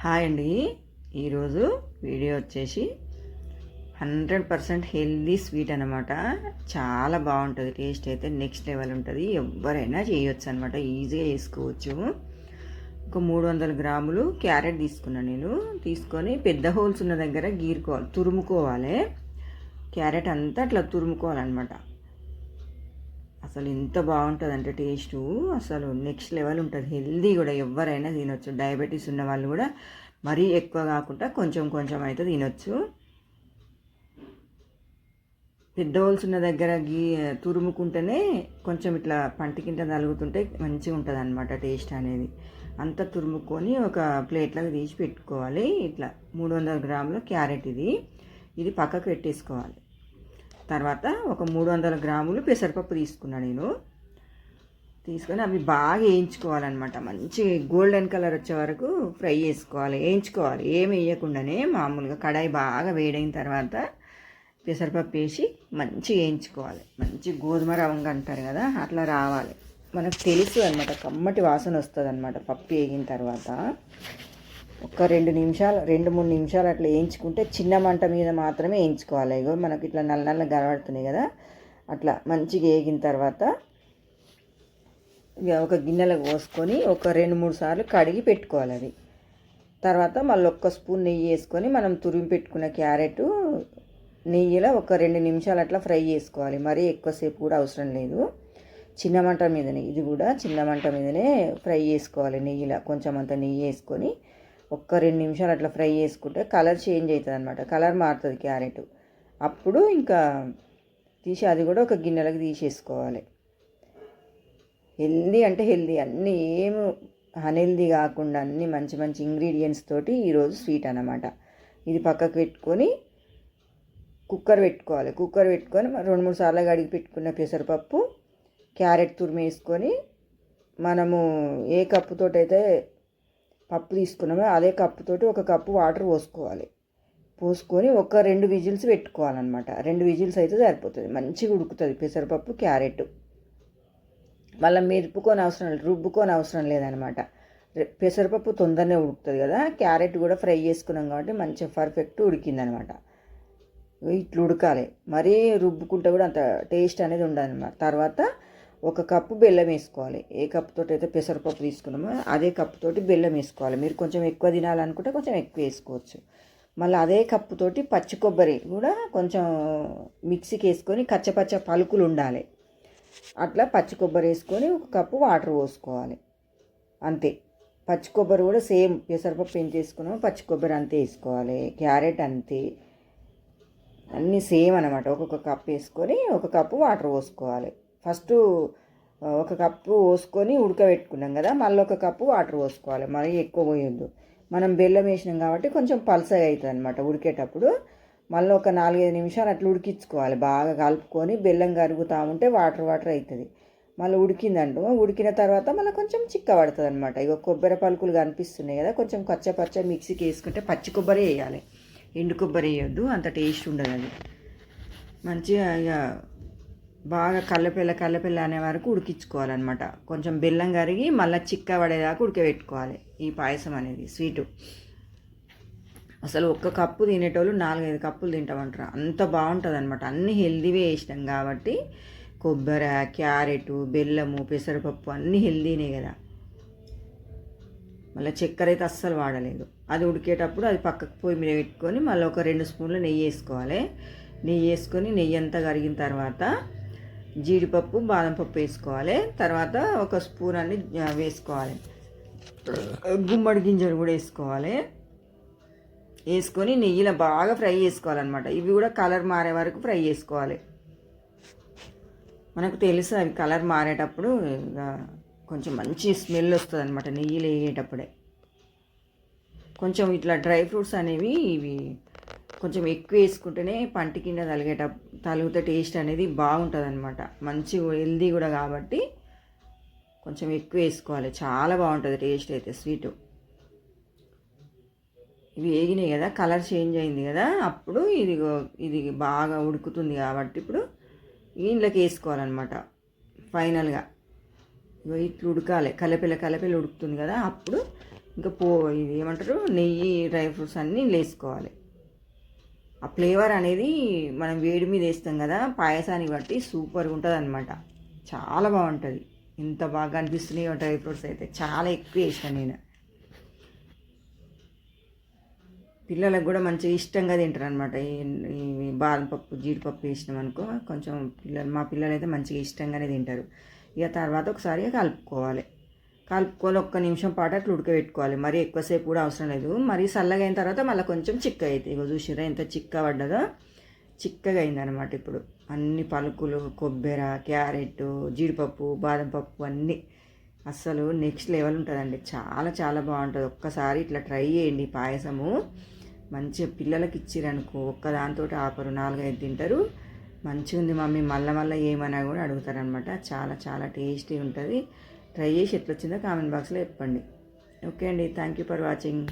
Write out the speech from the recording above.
Hi అండి. ఈరోజు video వచ్చేసి హండ్రెడ్ పర్సెంట్ హెల్దీ స్వీట్ అనమాట చాలా బాగుంటుంది టేస్ట్ అయితే నెక్స్ట్ లెవెల్ ఉంటుంది. ఎవరైనా చేయొచ్చు అనమాట ఈజీగా చేసుకోవచ్చు. ఒక మూడు వందల గ్రాములు క్యారెట్ తీసుకున్నాను నేను. తీసుకొని పెద్ద హోల్స్ ఉన్న దగ్గర గీరుకోవాలి తురుముకోవాలి. క్యారెట్ అంతా అట్లా తురుముకోవాలన్నమాట. అసలు ఎంత బాగుంటుందంటే టేస్టు. టేస్ట్ అసలు నెక్స్ట్ లెవెల్ ఉంటుంది. హెల్దీ కూడా ఎవరైనా తినొచ్చు. డయాబెటీస్ ఉన్న వాళ్ళు కూడా మరీ ఎక్కువ కాకుండా కొంచెం కొంచెం అయితే తినొచ్చు. పెద్దవాళ్ళు ఉన్న దగ్గర గీ తురుముకుంటేనే కొంచెం ఇట్లా పంటి కింద నలుగుతుంటే మంచిగా ఉంటుంది అనమాట టేస్ట్ అనేది. అంతా తురుముకొని ఒక ప్లేట్లోకి తీసి పెట్టుకోవాలి. ఇట్లా మూడు వందల గ్రాముల క్యారెట్ ఇది. ఇది పక్కకు పెట్టేసుకోవాలి. తర్వాత ఒక మూడు వందల గ్రాములు పెసరపప్పు తీసుకున్నా నేను. తీసుకొని అవి బాగా వేయించుకోవాలన్నమాట. మంచి గోల్డెన్ కలర్ వచ్చే వరకు ఫ్రై చేసుకోవాలి. వేయించుకోవాలి. ఏమి వేయకుండానే మామూలుగా కడాయి బాగా వేడైన తర్వాత పెసరపప్పు వేసి మంచిగా వేయించుకోవాలి. మంచి గోధుమ రవంగా అంటారు కదా అట్లా రావాలి. మనకు తెలుసు అనమాట కమ్మటి వాసన వస్తుంది అనమాట పప్పు వేగిన తర్వాత. ఒక రెండు నిమిషాలు రెండు మూడు నిమిషాలు అట్లా వేయించుకుంటే చిన్న మంట మీద మాత్రమే వేయించుకోవాలి. ఇగో మనకి ఇట్లా నల్ల నల్ల గనబడుతున్నాయి కదా. అట్లా మంచిగా వేగిన తర్వాత ఇక ఒక గిన్నెలో పోసుకొని ఒక రెండు మూడు సార్లు కడిగి పెట్టుకోవాలి అది. తర్వాత మళ్ళీ ఒక్క స్పూన్ నెయ్యి వేసుకొని మనం తురిమి పెట్టుకున్న క్యారెట్ నెయ్యిలో ఒక రెండు నిమిషాలు అట్లా ఫ్రై చేసుకోవాలి. మరీ ఎక్కువసేపు కూడా అవసరం లేదు. చిన్న మంట మీదనే ఇది కూడా చిన్న మంట మీదనే ఫ్రై చేసుకోవాలి నెయ్యిలో. కొంచెం అంత నెయ్యి వేసుకొని ఒక్క రెండు నిమిషాలు అట్లా ఫ్రై చేసుకుంటే కలర్ చేంజ్ అవుతుంది అనమాట కలర్ మారుతుంది క్యారెట్. అప్పుడు ఇంకా తీసి అది కూడా ఒక గిన్నెలకు తీసేసుకోవాలి. హెల్దీ అంటే హెల్దీ. అన్నీ ఏమి అన్హెల్దీ కాకుండా అన్ని మంచి మంచి ఇంగ్రీడియంట్స్ తోటి ఈరోజు స్వీట్ అనమాట ఇది పక్కకు పెట్టుకొని కుక్కర్ పెట్టుకోవాలి. కుక్కర్ పెట్టుకొని రెండు మూడు సార్లు కడిగి పెట్టుకున్న పెసరపప్పు క్యారెట్ తురిమేసుకొని మనము ఏ కప్పుతోటైతే పప్పు తీసుకున్నామో. అదే కప్పుతోటి ఒక కప్పు వాటర్ పోసుకోవాలి. పోసుకొని ఒక రెండు విజిల్స్ పెట్టుకోవాలన్నమాట. రెండు విజిల్స్ అయితే సరిపోతుంది. మంచిగా ఉడుకుతుంది. పెసరపప్పు క్యారెట్. మళ్ళీ మెరుపుకొని అవసరం లేదు. రుబ్బుకొని అవసరం లేదనమాట పెసరపప్పు తొందరనే ఉడుకుతుంది కదా. క్యారెట్ కూడా ఫ్రై చేసుకున్నాం కాబట్టి మంచిగా పర్ఫెక్ట్ ఉడికిందనమాట ఇట్లా ఉడకాలి. మరీ రుబ్బుకుంటే కూడా అంత టేస్ట్ అనేది ఉండదన్నమాట. తర్వాత ఒక కప్పు బెల్లం వేసుకోవాలి. ఏ కప్పుతో అయితే పెసరపప్పు తీసుకున్నామో అదే కప్పుతోటి బెల్లం వేసుకోవాలి. మీరు కొంచెం ఎక్కువ తినాలనుకుంటే కొంచెం ఎక్కువ వేసుకోవచ్చు. మళ్ళీ అదే కప్పుతోటి పచ్చి కొబ్బరి కూడా కొంచెం మిక్సీకి వేసుకొని కచ్చపచ్చ పలుకులు ఉండాలి. అట్లా పచ్చి కొబ్బరి వేసుకొని ఒక కప్పు వాటర్ పోసుకోవాలి. అంతే. పచ్చి కొబ్బరి కూడా సేమ్ పెసరపప్పు ఏం చేసుకున్నామో పచ్చి కొబ్బరి అంతే వేసుకోవాలి. క్యారెట్ అంతే. అన్నీ సేమ్ అనమాట ఒక్కొక్క కప్ వేసుకొని ఒక కప్పు వాటర్ పోసుకోవాలి. ఫస్ట్ ఒక కప్పు పోసుకొని ఉడకబెట్టుకున్నాం కదా మళ్ళీ ఒక కప్పు వాటర్ పోసుకోవాలి. మరీ ఎక్కువ పోయొద్దు. మనం బెల్లం వేసినాం కాబట్టి కొంచెం పల్సగా అవుతుంది అనమాట ఉడికేటప్పుడు. మళ్ళీ ఒక నాలుగైదు నిమిషాలు అట్లా ఉడికించుకోవాలి. బాగా కలుపుకొని బెల్లం కరుగుతూ ఉంటే వాటర్ వాటర్ అవుతుంది. మళ్ళీ ఉడికిందంటూ ఉడికిన తర్వాత మళ్ళీ కొంచెం చిక్క పడుతుంది అనమాట ఇక కొబ్బరి పలుకులు కనిపిస్తున్నాయి కదా కొంచెం కచ్చ పచ్చ మిక్సీకి వేసుకుంటే పచ్చి కొబ్బరి వేయాలి. ఎండు కొబ్బరి వేయొద్దు అంత టేస్ట్ ఉండదు అది. మంచిగా ఇక బాగా కల్లపిల్ల కల్లపిల్ల అనే వరకు ఉడికించుకోవాలన్నమాట. కొంచెం బెల్లం కరిగి మళ్ళీ చిక్క పడేదాకా ఉడకబెట్టుకోవాలి ఈ పాయసం అనేది స్వీటు. అసలు ఒక్క కప్పు తినేటోళ్ళు నాలుగైదు కప్పులు తింటామంటారు. అంత బాగుంటుంది అనమాట అన్ని హెల్దీవే వేసినాం కాబట్టి కొబ్బరి క్యారెట్ బెల్లము పెసరపప్పు అన్నీ హెల్దీనే కదా. మళ్ళీ చక్కెర అయితే అస్సలు వాడలేదు. అది ఉడికేటప్పుడు అది పక్కకు పొయ్యి మీద పెట్టుకొని మళ్ళీ ఒక రెండు స్పూన్లు నెయ్యి వేసుకోవాలి. నెయ్యి వేసుకొని నెయ్యి అంతా కరిగిన తర్వాత జీడిపప్పు బాదం పప్పు వేసుకోవాలి. తర్వాత ఒక స్పూన్ అన్ని వేసుకోవాలి. గుమ్మడి గింజలు కూడా వేసుకోవాలి. వేసుకొని నెయ్యిలో బాగా ఫ్రై చేసుకోవాలన్నమాట. ఇవి కూడా కలర్ మారే వరకు ఫ్రై చేసుకోవాలి. మనకు తెలుసు అవి కలర్ మారేటప్పుడు కొంచెం మంచి స్మెల్ వస్తుంది అనమాట నెయ్యిలో వేయేటప్పుడే కొంచెం ఇట్లా డ్రై ఫ్రూట్స్ అనేవి ఇవి కొంచెం ఎక్కువ వేసుకుంటేనే పంటి కింద తలిగేట తలుగుతే టేస్ట్ అనేది బాగుంటుంది అనమాట మంచి హెల్దీ కూడా కాబట్టి కొంచెం ఎక్కువ వేసుకోవాలి. చాలా బాగుంటుంది టేస్ట్ అయితే స్వీటు. ఇవి వేగినాయి కదా కలర్ చేంజ్ అయింది కదా అప్పుడు ఇది ఇది బాగా ఉడుకుతుంది కాబట్టి ఇప్పుడు ఇంట్లోకి వేసుకోవాలన్నమాట. ఫైనల్గా. ఇట్లా ఉడకాలి. కలపిల కలపిల ఉడుకుతుంది కదా అప్పుడు ఇంకా పో ఇది ఏమంటారు? నెయ్యి డ్రై ఫ్రూట్స్ అన్నీ వేసుకోవాలి. ఆ ఫ్లేవర్ అనేది మనం వేడి మీద వేస్తాం కదా పాయసాన్ని బట్టి సూపర్గా ఉంటుంది అనమాట చాలా బాగుంటుంది. ఇంత బాగా అనిపిస్తున్నాయి డ్రై ఫ్రూట్స్ అయితే. చాలా ఎక్కువ వేసాను నేను. పిల్లలకు కూడా మంచిగా ఇష్టంగా తింటారు అనమాట ఈ బాదంపప్పు జీడిపప్పు వేసినాం అనుకో కొంచెం పిల్లలు మా పిల్లలు అయితే మంచిగా ఇష్టంగానే తింటారు. ఇక తర్వాత ఒకసారి కలుపుకోవాలి. కలుపుకొని ఒక్క నిమిషం పాటు అట్లా ఉడకబెట్టుకోవాలి. మరీ ఎక్కువసేపు కూడా అవసరం లేదు. మరీ చల్లగా అయిన తర్వాత మళ్ళీ కొంచెం చిక్క అవుతాయి ఇగో చూసిరా ఎంత చిక్క పడ్డదో. చిక్కగా అయిందనమాట ఇప్పుడు. అన్ని పలుకులు కొబ్బెర క్యారెట్ జీడిపప్పు బాదం పప్పు అన్నీ. అస్సలు నెక్స్ట్ లెవెల్ ఉంటుందండి. చాలా చాలా బాగుంటుంది. ఒక్కసారి ఇట్లా ట్రై చేయండి పాయసము. మంచిగా పిల్లలకి ఇచ్చిరనుకో. ఒక్క దాంతో ఆపరు. నాలుగైదు తింటారు. మంచిగా ఉంది మమ్మీ. మళ్ళీ మళ్ళీ ఏమన్నా కూడా అడుగుతారనమాట చాలా చాలా టేస్టీ ఉంటుంది. ట్రై చేసి ఎట్లొచ్చిందో కామెంట్ బాక్స్లో చెప్పండి. ఓకే అండి. Thank you for watching